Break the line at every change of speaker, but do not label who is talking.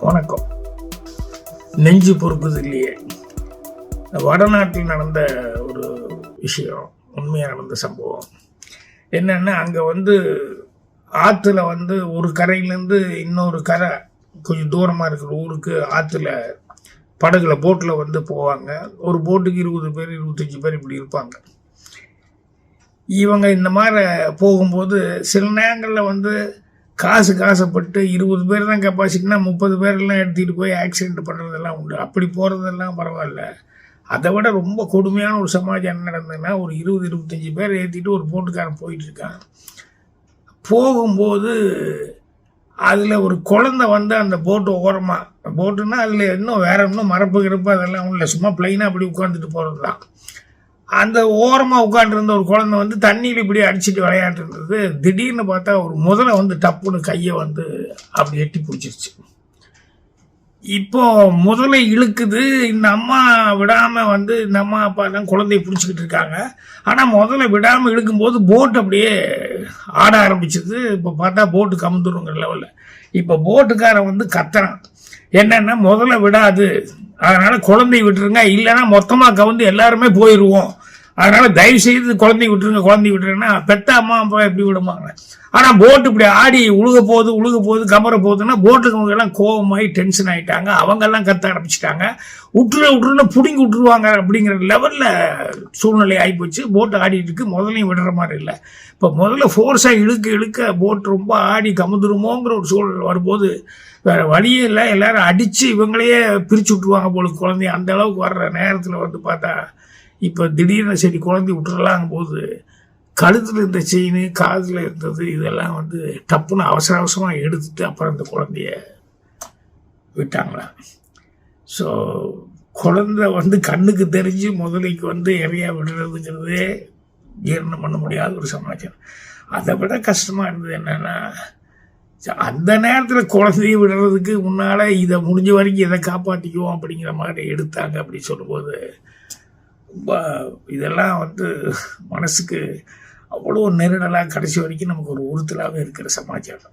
வணக்கம். நெஞ்சு பொறுக்குது இல்லையே வடநாட்டில் நடந்த ஒரு விஷயம் உண்மையாக நடந்த சம்பவம். என்னென்னா அங்கே வந்து ஆற்றுல வந்து ஒரு கரையிலேருந்து இன்னொரு கரை கொஞ்சம் தூரமாக இருக்கிற ஊருக்கு ஆற்றுல படகுல போட்டில் வந்து போவாங்க. ஒரு போட்டுக்கு இருபது பேர் இருபத்தஞ்சி பேர் இப்படி இருப்பாங்க. இவங்க இந்த மாதிரி போகும்போது சில நேரங்களில் வந்து காசு காசப்பட்டு இருபது பேர் தான் கெப்பாசிட்டினா முப்பது பேரெல்லாம் எடுத்துகிட்டு போய் ஆக்சிடென்ட் பண்ணுறதெல்லாம் உண்டு. அப்படி போகிறதெல்லாம் பரவாயில்ல. அதை விட ரொம்ப கொடுமையான ஒரு சமாஜம் என்ன நடந்ததுன்னா ஒரு இருபது இருபத்தஞ்சி பேர் ஏற்றிட்டு ஒரு போட்டுக்காரன் போயிட்டுருக்கான். போகும்போது அதில் ஒரு குழந்தை வந்து அந்த போட்டு ஓரமாக போட்டுன்னா அதில் இன்னும் வேற இன்னும் மரப்பு கிடப்பு அதெல்லாம் இல்லை சும்மா பிளைனாக அப்படி உட்காந்துட்டு போகிறது தான் அந்த ஓரமாக உட்காந்துருந்த ஒரு குழந்தை வந்து தண்ணியில் இப்படி அடிச்சுட்டு விளையாண்டுருந்தது. திடீர்னு பார்த்தா ஒரு முதலை வந்து டப்புன்னு கையை வந்து அப்படி எட்டி பிடிச்சிருச்சு. இப்போ முதலை இழுக்குது. இந்த அம்மா விடாமல் வந்து இந்த அம்மா அப்பா தான் குழந்தைய பிடிச்சிக்கிட்டு இருக்காங்க. ஆனால் முதல்ல விடாமல் இழுக்கும்போது போட் அப்படியே ஆட ஆரம்பிச்சது. இப்போ பார்த்தா போட்டு கமுந்துருங்கிற லெவலில் இப்போ போட்டுக்காரன் வந்து கத்துறான். என்னென்னா முதல்ல விடாது. அதனால குழந்தைய விட்டுருங்க. இல்லைன்னா மொத்தமாக கவுந்து எல்லாருமே போயிடுவோம் அதனால தயவு செய்து குழந்தைய விட்டுருங்க குழந்தைய விட்டுருங்கன்னா பெத்த அம்மா அப்பா எப்படி விடுமாங்க ஆனால் போட்டு இப்படி ஆடி உழுக போகுது உழுக போகுது கமர போகுதுன்னா போட்டுக்கவங்க எல்லாம் கோபமாகி டென்ஷன் ஆயிட்டாங்க. அவங்க எல்லாம் கத்த ஆரம்பிச்சிட்டாங்க. விட்டுரு விட்டுருன்னு பிடுங்கி விட்டுருவாங்க அப்படிங்கிற லெவலில் சூழ்நிலை ஆகிப்போச்சு போட்டு ஆடிட்டு இருக்கு முதலையும் விடுற மாதிரி இல்லை. இப்போ முதல்ல ஃபோர்ஸாக இழுக்க இழுக்க போட்டு ரொம்ப ஆடி கமுந்துருமோங்கிற ஒரு சூழல் வரும்போது வேற வழியே இல்லை. எல்லாரும் அடித்து இவங்களையே பிரித்து விட்டுருவாங்க போல குழந்தைய. அந்த அளவுக்கு வர்ற நேரத்தில் வந்து பார்த்தா இப்போ திடீர்னு சரி குழந்தை விட்டுறலாங்கும் போது கழுத்தில் இருந்த செயின் காதில் இருந்தது இதெல்லாம் வந்து டப்புன்னு அவசர அவசரமாக எடுத்துட்டு அப்புறம் அந்த குழந்தைய விட்டாங்களாம் ஸோ குழந்தை வந்து கண்ணுக்கு தெரிஞ்சு முதலைக்கு வந்து இறையா விடுறதுங்கிறதே ஜீரணம் பண்ண முடியாத ஒரு சமாச்சாரம். அதை விட கஷ்டமாக இருந்தது என்னென்னா அந்த நேரத்தில் குழந்தைய விடுறதுக்கு முன்னால் இதை முடிஞ்ச வரைக்கும் இதை காப்பாற்றிக்குவோம் அப்படிங்கிற மாதிரி எடுத்தாங்க அப்படி சொல்லும்போது இதெல்லாம் வந்து மனசுக்கு அவ்வளோ நெருடலாக கடைசி வரைக்கும் நமக்கு ஒரு உறுத்தலாகவே இருக்கிற சமாச்சாரம்.